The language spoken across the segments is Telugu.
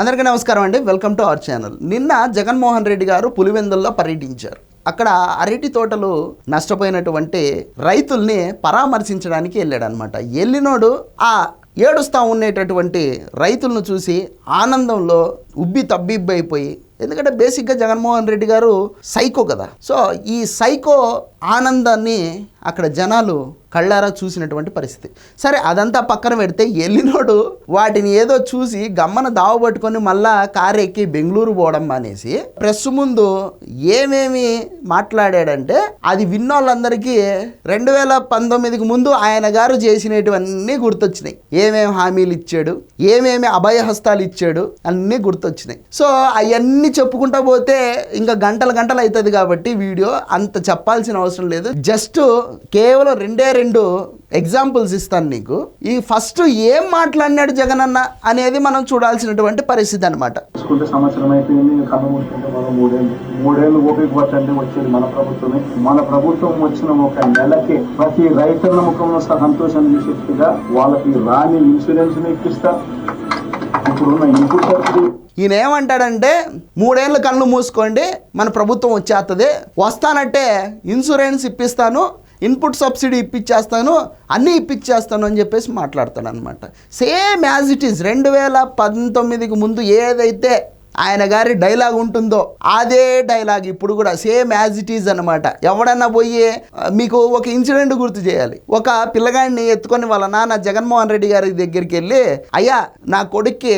అందరికీ నమస్కారం అండి. Welcome to our channel. నిన్న జగన్మోహన్ రెడ్డి గారు పులివెందుల్లో పర్యటించారు. అక్కడ అరటి తోటలు నష్టపోయినటువంటి రైతుల్ని పరామర్శించడానికి వెళ్ళాడు అనమాట వెళ్ళినోడు ఆ ఏడుస్తా ఉండేటటువంటి రైతులను చూసి ఆనందంలో ఉబ్బి తబ్బిబ్బి అయిపోయి ఎందుకంటే బేసిక్గా జగన్మోహన్ రెడ్డి గారు సైకో కదా. సో ఈ సైకో ఆనందాన్ని అక్కడ జనాలు కళ్ళారా చూసినటువంటి పరిస్థితి. సరే అదంతా పక్కన పెడితే వెళ్ళినోడు వాటిని ఏదో చూసి గమ్మన దావబట్టుకొని మళ్ళా కారు ఎక్కి బెంగళూరు పోవడం మానేసి ప్రెస్ ముందు ఏమేమి మాట్లాడాడంటే అది విన్నోళ్ళందరికీ రెండు వేల పంతొమ్మిదికి ముందు ఆయన గారు చేసినటువన్నీ గుర్తొచ్చినాయి. ఏమేమి హామీలు ఇచ్చాడు ఏమేమి అభయహస్తాలు ఇచ్చాడు అన్నీ గుర్తొచ్చినాయి. సో అవన్నీ చెప్పుకుంటా పోతే ఇంకా గంటలు గంటలు అవుతుంది కాబట్టి వీడియో అంత చెప్పాల్సిన అవసరం లేదు. జస్ట్ కేవలం రెండే రెండు ఎగ్జాంపుల్స్ ఇస్తాను నీకు. ఈ ఫస్ట్ ఏం మాట్లాడినాడు జగన్ అన్న అనేది మనం చూడాల్సినటువంటి పరిస్థితి అనమాట సంవత్సరం అయిపోయింది మూడేళ్ళు. ఓపిక పట్టండి వచ్చేది మన ప్రభుత్వమే. మన ప్రభుత్వం వచ్చిన ఒక నెలకి ప్రతి రైతుల ముఖంలో సంతోషం చూసేట్టుగా వాళ్ళకి రాని ఇన్సూరెన్స్ ఇప్పిస్తా. ఇప్పుడున్న ఇన్పుట్ సబ్సిడీ ఈయన ఏమంటాడంటే మూడేళ్ళు కళ్ళు మూసుకోండి మన ప్రభుత్వం వచ్చేస్తుంది వస్తానంటే ఇన్సూరెన్స్ ఇప్పిస్తాను ఇన్పుట్ సబ్సిడీ ఇప్పించేస్తాను అన్నీ ఇప్పించేస్తాను అని చెప్పేసి మాట్లాడతాడు అనమాట సేమ్ యాజ్ ఇట్ ఈస్ రెండు వేల పంతొమ్మిదికి ముందు ఏదైతే ఆయన గారి డైలాగ్ ఉంటుందో అదే డైలాగ్ ఇప్పుడు కూడా సేమ్ యాజ్ ఇట్ ఈజ్ అనమాట ఎవడన్నా పోయి మీకు ఒక ఇన్సిడెంట్ గుర్తు చేయాలి. ఒక పిల్లగాడిని ఎత్తుకొని వాళ్ళ నాన్న జగన్మోహన్ రెడ్డి గారి దగ్గరికి వెళ్ళి అయ్యా నా కొడుక్కి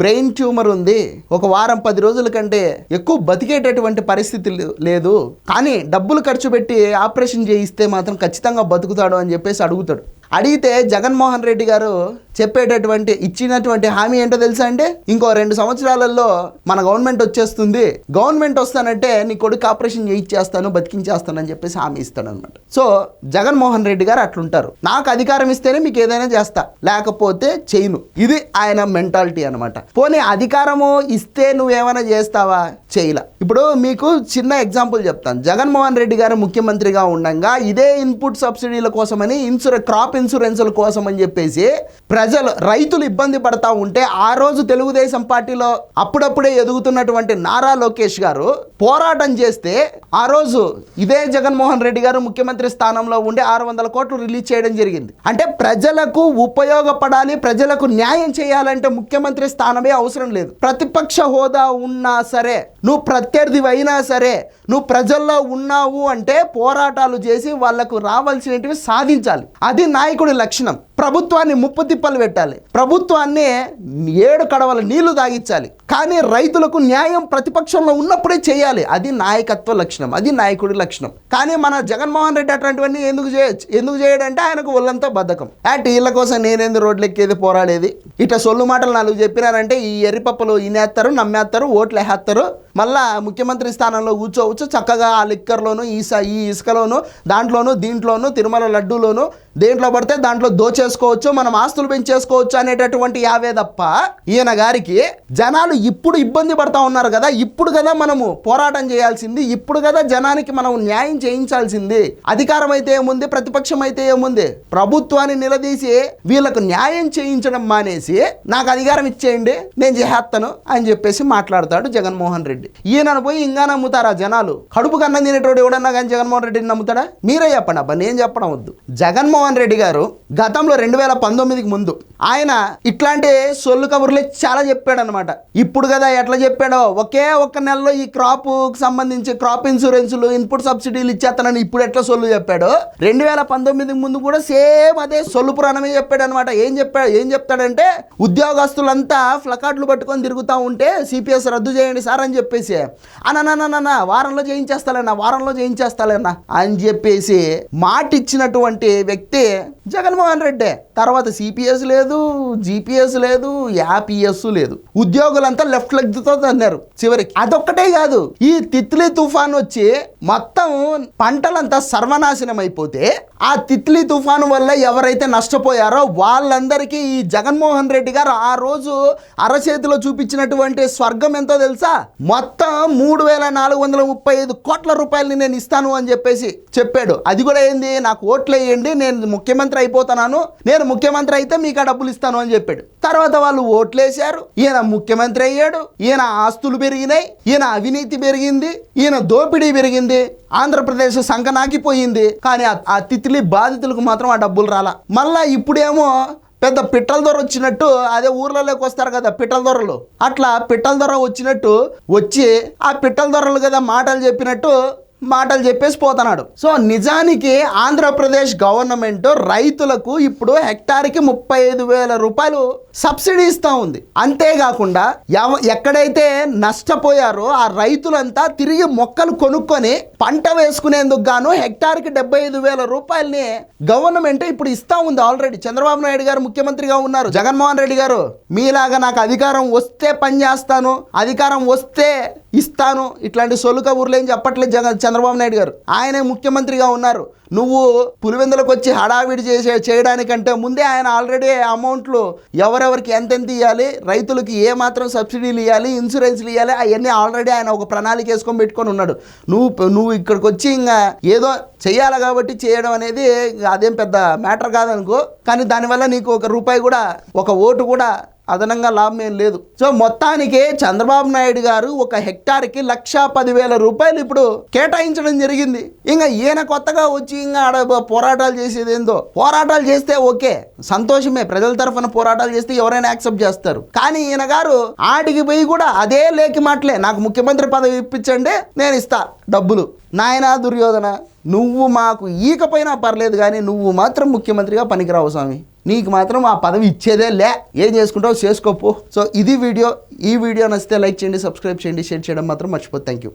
బ్రెయిన్ ట్యూమర్ ఉంది. ఒక వారం పది రోజుల కంటే ఎక్కువ బతికేటటువంటి పరిస్థితి లేదు. కానీ డబ్బులు ఖర్చు పెట్టి ఆపరేషన్ చేయిస్తే మాత్రం ఖచ్చితంగా బతుకుతాడు అని చెప్పేసి అడుగుతాడు. అడిగితే జగన్మోహన్ రెడ్డి గారు చెప్పేటటువంటి ఇచ్చినటువంటి హామీ ఏంటో తెలుసా అండి? ఇంకో రెండు సంవత్సరాలలో మన గవర్నమెంట్ వచ్చేస్తుంది. గవర్నమెంట్ వస్తానంటే నీ కొడుకు ఆపరేషన్ చేయించేస్తాను బతికించేస్తాను అని చెప్పేసి హామీ ఇస్తాడు అనమాట సో జగన్మోహన్ రెడ్డి గారు అట్లుంటారు. నాకు అధికారం ఇస్తేనే మీకు ఏదైనా చేస్తా. లేకపోతే చేయను. ఇది ఆయన మెంటాలిటీ అనమాట. పోనీ అధికారము ఇస్తే నువ్వేమైనా చేస్తావా? చేయలే. ఇప్పుడు మీకు చిన్న ఎగ్జాంపుల్ చెప్తాను. జగన్మోహన్ రెడ్డి గారు ముఖ్యమంత్రిగా ఉండగా ఇదే ఇన్పుట్ సబ్సిడీల కోసమని ఇన్సూరెన్స్ క్రాప్ ఇన్సూరెన్స్ల కోసం అని చెప్పేసి ప్రజలు రైతులు ఇబ్బంది పడతా ఉంటే ఆ రోజు తెలుగుదేశం పార్టీలో అప్పుడప్పుడే ఎదుగుతున్నటువంటి నారా లోకేష్ గారు పోరాటం చేస్తే ఆ రోజు ఇదే జగన్మోహన్ రెడ్డి గారు ముఖ్యమంత్రి స్థానంలో ఉండి ఆరు వందల కోట్లు రిలీజ్ చేయడం జరిగింది. అంటే ప్రజలకు ఉపయోగపడాలి ప్రజలకు న్యాయం చేయాలంటే ముఖ్యమంత్రి స్థానమే అవసరం లేదు. ప్రతిపక్ష హోదా ఉన్నా సరే నువ్వు ప్రతి అయినా సరే నువ్వు ప్రజల్లో ఉన్నావు అంటే పోరాటాలు చేసి వాళ్ళకు రావాల్సినవి సాధించాలి. అది నాయకుడి లక్షణం. ప్రభుత్వాన్ని ముప్పు తిప్పలు పెట్టాలి. ప్రభుత్వాన్ని ఏడు కడవల నీళ్ళు తాగించాలి కానీ రైతులకు న్యాయం ప్రతిపక్షంలో ఉన్నప్పుడే చేయాలి. అది నాయకత్వ లక్షణం అది నాయకుడి లక్షణం. కానీ మన జగన్మోహన్ రెడ్డి అటువంటివన్నీ ఎందుకు చేయొచ్చు ఎందుకు చేయడంటే ఆయనకు ఒళ్ళంతా బద్ధకం. యాట్ వీళ్ళ కోసం నేనేంది రోడ్లు ఎక్కేది పోరాడేది? ఇట్లా సొల్లు మాటలు నాలుగు చెప్పినారంటే ఈ ఎర్రిపప్పులు ఇనేస్తారు నమ్మేస్తారు ఓట్లు వేస్తారు మళ్ళా ముఖ్యమంత్రి స్థానంలో కూర్చోవచ్చు చక్కగా ఆ లిక్కర్లోను ఈ స- ఈ ఇసుకలోను దాంట్లోను దీంట్లోను తిరుమల లడ్డూలోను దేంట్లో పడితే దాంట్లో దోచే చేసుకోవచ్చు మనం ఆస్తులు పెంచేసుకోవచ్చు అనేటటువంటి యావే తప్ప ఈయన గారికి జనాలు ఇప్పుడు ఇబ్బంది పడతా ఉన్నారు కదా ఇప్పుడు కదా మనము పోరాటం చేయాల్సింది ఇప్పుడు కదా జనానికి మనం న్యాయం చేయించాల్సింది. అధికారం అయితే ఏముంది ప్రతిపక్షం అయితే ఏముంది? ప్రభుత్వాన్ని నిలదీసి వీళ్ళకు న్యాయం చేయించడం మానేసి నాకు అధికారం ఇచ్చేయండి నేను చేస్తాను అని చెప్పేసి మాట్లాడతాడు జగన్మోహన్ రెడ్డి. ఈయనను పోయి ఇంకా నమ్ముతారా జనాలు? కడుపు కన్నం తినేటోడు ఎవడన్నా కానీ జగన్మోహన్ రెడ్డిని నమ్ముతాడా? మీరే చెప్పండి అబ్బా నేను చెప్పడం వద్దు. జగన్మోహన్ రెడ్డి గారు గతంలో రెండు వేల పంతొమ్మిదికి ముందు. ఆయన ఇట్లాంటి సొల్లు కబుర్లే చాలా చెప్పాడు అనమాట ఇప్పుడు కదా ఎట్లా చెప్పాడో? ఒకే ఒక్క నెలలో ఈ క్రాప్ సంబంధించి క్రాప్ ఇన్సూరెన్సులు ఇన్పుట్ సబ్సిడీలు ఇచ్చేస్తానని ఇప్పుడు ఎట్లా సొల్లు చెప్పాడో? రెండు వేల పంతొమ్మిదికి ముందు కూడా సేమ్ అదే సొల్లు పురాణమే చెప్పాడు అనమాట ఏం చెప్పాడు? ఏం చెప్తాడంటే ఉద్యోగస్తులంతా ఫ్లకార్డులు పట్టుకొని తిరుగుతూ ఉంటే సిపిఎస్ రద్దు చేయండి సార్ అని చెప్పేసి అన్న వారంలో చేయించేస్తాలన్నా వారంలో చేయించేస్తాలన్నా అని చెప్పేసి మాట ఇచ్చినటువంటి వ్యక్తి జగన్మోహన్ రెడ్డి. で తర్వాత సిపిఎస్ లేదు జిపిఎస్ లేదు యాపిఎస్ లేదు. ఉద్యోగులంతా లెఫ్ట్ లెగ్తో అన్నారు చివరికి. అదొక్కటే కాదు ఈ తిత్లీ తుఫాన్ వచ్చి మొత్తం పంటలంతా సర్వనాశనం అయిపోతే ఆ తిత్లీ తుఫాను వల్ల ఎవరైతే నష్టపోయారో వాళ్ళందరికీ ఈ జగన్మోహన్ రెడ్డి గారు ఆ రోజు అరచేతిలో చూపించినటువంటి స్వర్గం ఎంతో తెలుసా? మొత్తం మూడు వేల నాలుగు వందల ముప్పై ఐదు కోట్ల రూపాయలని నేను ఇస్తాను అని చెప్పేసి చెప్పాడు. అది కూడా ఏంది? నాకు ఓట్లు వేయండి నేను ముఖ్యమంత్రి అయిపోతున్నాను నేను ముఖ్యమంత్రి అయితే మీకు ఆ డబ్బులు ఇస్తాను అని చెప్పాడు. తర్వాత వాళ్ళు ఓట్లేశారు. ఈయన ముఖ్యమంత్రి అయ్యాడు. ఈయన ఆస్తులు పెరిగినాయి. ఈయన అవినీతి పెరిగింది. ఈయన దోపిడీ పెరిగింది. ఆంధ్రప్రదేశ్ సంకనాకిపోయింది కానీ ఆ- ఆ తిత్లీ బాధితులకు మాత్రం ఆ డబ్బులు రాలా. మళ్ళా ఇప్పుడేమో పెద్ద పిట్టల దొర వచ్చినట్టు అదే ఊర్లలోకి వస్తారు కదా పిట్టల దొరలు. అట్లా పిట్టల దొర వచ్చినట్టు వచ్చి ఆ పిట్టల దొరలు కదా మాటలు చెప్పినట్టు మాటలు చెప్పేసి పోతున్నాడు. సో నిజానికి ఆంధ్రప్రదేశ్ గవర్నమెంట్ రైతులకు ఇప్పుడు హెక్టార్కి ముప్పై ఐదు వేల రూపాయలు సబ్సిడీ ఇస్తూ ఉంది. అంతేకాకుండా ఎవ ఎక్కడైతే నష్టపోయారో ఆ రైతులంతా తిరిగి మొక్కలు కొనుక్కొని పంట వేసుకునేందుకు గాను హెక్టార్కి డెబ్బై ఐదు వేల రూపాయలని గవర్నమెంట్ ఇప్పుడు ఇస్తా ఉంది ఆల్రెడీ. చంద్రబాబు నాయుడు గారు ముఖ్యమంత్రిగా ఉన్నారు. జగన్మోహన్ రెడ్డి గారు మీలాగా నాకు అధికారం వస్తే పని చేస్తాను అధికారం వస్తే ఇస్తాను. ఇట్లాంటి సొలుక ఊర్లేని చెప్పట్లేదు జగన్ చంద్రబాబు నాయుడు గారు. ఆయనే ముఖ్యమంత్రిగా ఉన్నారు. నువ్వు పులివెందులకు వచ్చి హడావిడి చేసే చేయడానికంటే ముందే ఆయన ఆల్రెడీ అమౌంట్లు ఎవరెవరికి ఎంతెంత ఇవ్వాలి రైతులకి ఏ మాత్రం సబ్సిడీలు ఇవ్వాలి ఇన్సూరెన్స్లు ఇవ్వాలి అవన్నీ ఆల్రెడీ ఆయన ఒక ప్రణాళిక వేసుకొని పెట్టుకొని ఉన్నాడు. నువ్వు నువ్వు ఇక్కడికి వచ్చి ఇంకా ఏదో చేయాలి కాబట్టి చేయడం అనేది అదేం పెద్ద మ్యాటర్ కాదనుకో కానీ దానివల్ల నీకు ఒక రూపాయి కూడా ఒక ఓటు కూడా అదనంగా లాభం ఏం లేదు. సో మొత్తానికి చంద్రబాబు నాయుడు గారు ఒక హెక్టార్కి లక్ష పదివేల రూపాయలు ఇప్పుడు కేటాయించడం జరిగింది. ఇంకా ఈయన కొత్తగా వచ్చి ఇంకా ఆడ పోరాటాలు చేసేది ఏందో? పోరాటాలు చేస్తే ఓకే. సంతోషమే. ప్రజల తరఫున పోరాటాలు చేస్తే ఎవరైనా యాక్సెప్ట్ చేస్తారు. కానీ ఈయన గారు ఆడికి పోయి కూడా అదే లేకి మాటలే. నాకు ముఖ్యమంత్రి పదవి ఇప్పించండి నేను ఇస్తా డబ్బులు. నాయనా దుర్యోధన నువ్వు మాకు ఈకపోయినా పర్లేదు కానీ నువ్వు మాత్రం ముఖ్యమంత్రిగా పనికిరావు స్వామి. నీకు మాత్రం ఆ పదవి ఇచ్చేదే లే. ఏం చేసుకుంటావు చేసుకోపో సో ఇది వీడియో. ఈ వీడియో నచ్చితే లైక్ చేయండి సబ్స్క్రైబ్ చేయండి షేర్ చేయడం మాత్రం మర్చిపోదు థ్యాంక్ యూ